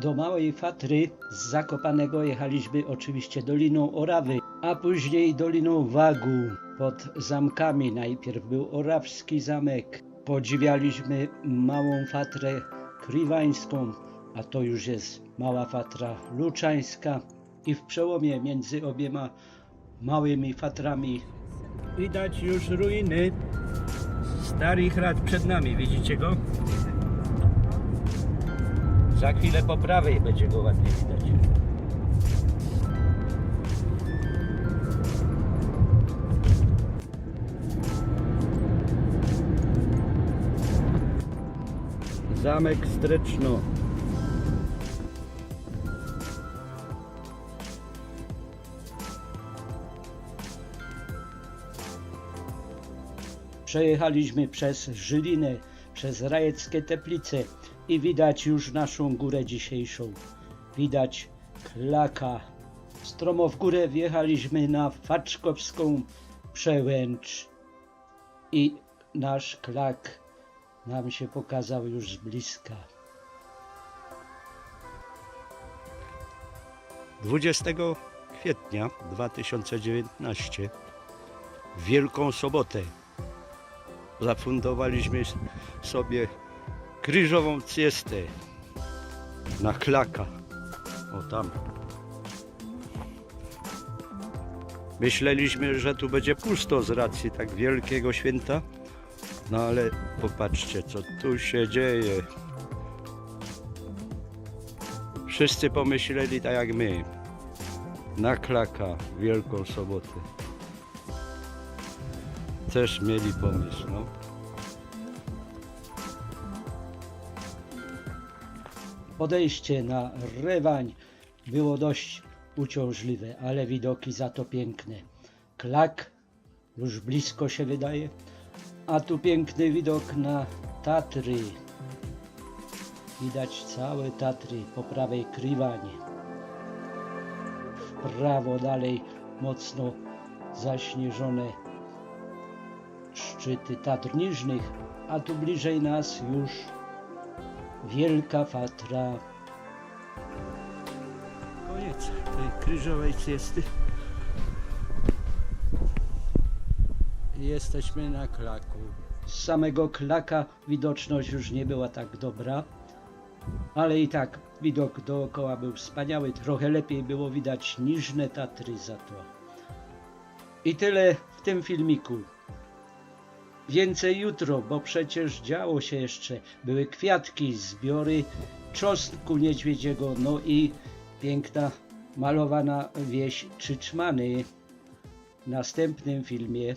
Do Małej Fatry z Zakopanego jechaliśmy oczywiście Doliną Orawy, a później Doliną Wagu pod zamkami. Najpierw był Orawski Zamek. Podziwialiśmy Małą Fatrę Kriwańską, a to już jest Mała Fatra Luczańska. I w przełomie między obiema małymi fatrami widać już ruiny starych lat przed nami. Widzicie go? Za chwilę po prawej będzie go ładnie widać. Zamek Streczno. Przejechaliśmy przez Żylinę, przez Rajeckie Teplice i widać już naszą górę dzisiejszą. Widać klaka. Stromo w górę wjechaliśmy na Faczkowską Przełęcz i nasz klak nam się pokazał już z bliska. 20 kwietnia 2019 w Wielką Sobotę zafundowaliśmy sobie kryżową ciestę na klaka. O tam. Myśleliśmy, że tu będzie pusto z racji tak wielkiego święta. No ale popatrzcie, co tu się dzieje. Wszyscy pomyśleli tak jak my. Na klaka, Wielką Sobotę. Też mieli pomysł, no. Podejście na Rewań było dość uciążliwe, ale widoki za to piękne. Klak już blisko się wydaje, a tu piękny widok na Tatry. Widać całe Tatry po prawej Krywanie. W prawo dalej mocno zaśnieżone szczyty Tatr Niżnych, a tu bliżej nas już Wielka Fatra. Koniec tej krzyżowej ciesty. Jesteśmy na klaku. Z samego klaka widoczność już nie była tak dobra, ale i tak widok dookoła był wspaniały. Trochę lepiej było widać niżne Tatry za to. I tyle w tym filmiku. Więcej jutro, bo przecież działo się jeszcze. Były kwiatki, zbiory czosnku niedźwiedziego, no i piękna malowana wieś Czyczmany. W następnym filmie